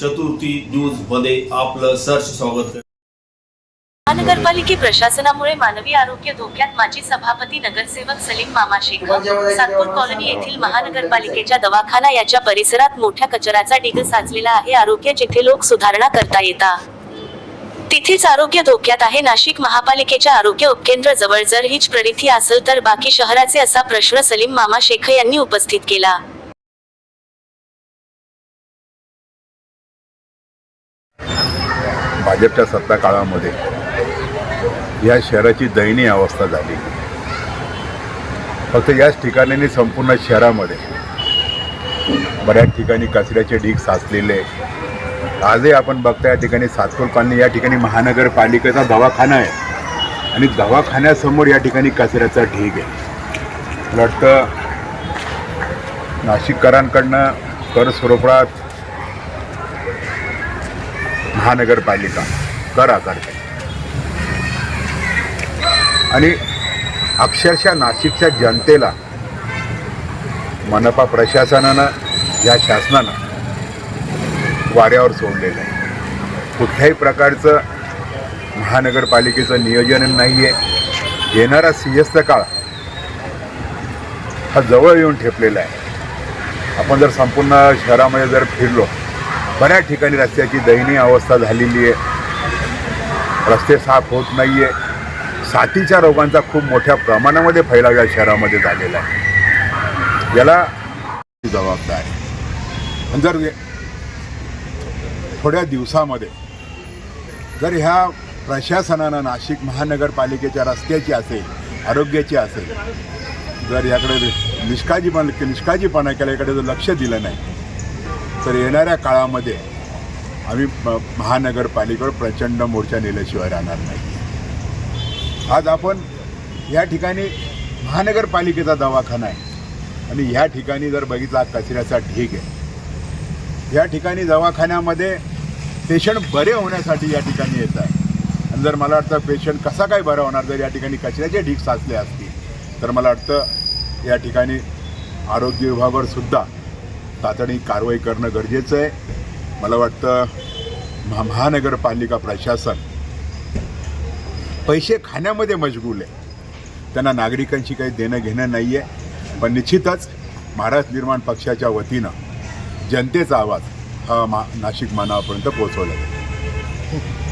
चतुर्थी न्यूजमध्ये आपलं सहर्ष स्वागत. महानगरपालिके प्रशासनामुळे मानवी आरोग्य धोक्यात माजी सभापती नगरसेवक सलीम मामा शेख सातपूर कॉलनी येथील महानगरपालिकेच्या दवाखाना याच्या परिसरात मोठ्या कचऱ्याचा ढीग साचलेला आहे आरोग्य जिथे लोक सुधारणा करता येता तिथेच आरोग्य धोक्यात आहे नाशिक महापालिकेच्या आरोग्य उपकेंद्र जवळ. जर हीच प्ररिथी असेल तर बाकी शहराचे असा प्रश्न सलीम मामा शेख यांनी उपस्थित केला. भाजपच्या सत्ता काळामध्ये या शहराची दयनीय अवस्था झाली. फक्त याच ठिकाणी संपूर्ण शहरामध्ये. बऱ्याच ठिकाणी कचऱ्याचे ढीग साचलेले. आजही आपण बघता या ठिकाणी सातपूर कॉलनी या ठिकाणी महानगरपालिकेचा दवाखाना आहे. आणि दवाखान्यासमोर या ठिकाणी कचऱ्याचा ढीग आहे. मला वाटतं नाशिककरांकडनं कर स्वरूपात महानगरपालिका कर आकारते आणि अक्षरशः नाशिकच्या जनतेला मनपा प्रशासनानं या शासनानं वाऱ्यावर सोडलेलं आहे. कुठल्याही प्रकारचं महानगरपालिकेचं नियोजन नाही आहे येणारा सिंहस्थ काळ हा जवळ येऊन ठेपलेला आहे. आपण जर संपूर्ण शहरामध्ये जर फिरलो बऱ्याच ठिकाणी रस्त्याची दयनीय अवस्था झालेली आहे. रस्ते साफ होत नाही आहे साथीच्या रोगांचा खूप मोठ्या प्रमाणामध्ये फैलाव या शहरामध्ये झालेला आहे. याला जबाबदार. आहे जर थोड्या दिवसामध्ये जर ह्या प्रशासनानं नाशिक महानगरपालिकेच्या रस्त्याची असेल आरोग्याची असेल जर याकडे निष्काळजीपण निष्काळजीपणा केला याकडे जर लक्ष दिलं नाही तर येणाऱ्या काळामध्ये आम्ही महानगरपालिकेवर प्रचंड मोर्चा नेल्याशिवाय राहणार नाही. आज आपण या ठिकाणी महानगरपालिकेचा दवाखाना आहे. आणि ह्या ठिकाणी जर बघितला कचऱ्याचा ढीग आहे. या ठिकाणी दवाखान्यामध्ये पेशंट बरे होण्यासाठी या ठिकाणी येत आहे. आणि जर मला वाटतं पेशंट कसा काय बरा होणार जर या ठिकाणी कचऱ्याचे ढीग साचले असतील तर मला वाटतं या ठिकाणी आरोग्य विभागावर सुद्धा तातडीने कारवाई करणं गरजेचं आहे. मला वाटतं महा महानगरपालिका प्रशासन पैसे खाण्यामध्ये मजबूल आहे. त्यांना नागरिकांशी काही देणं घेणं नाही आहे पण निश्चितच महाराष्ट्र निर्माण पक्षाच्या वतीनं जनतेचा आवाज हा मा नाशिक मानवापर्यंत पोहोचवला जाईल.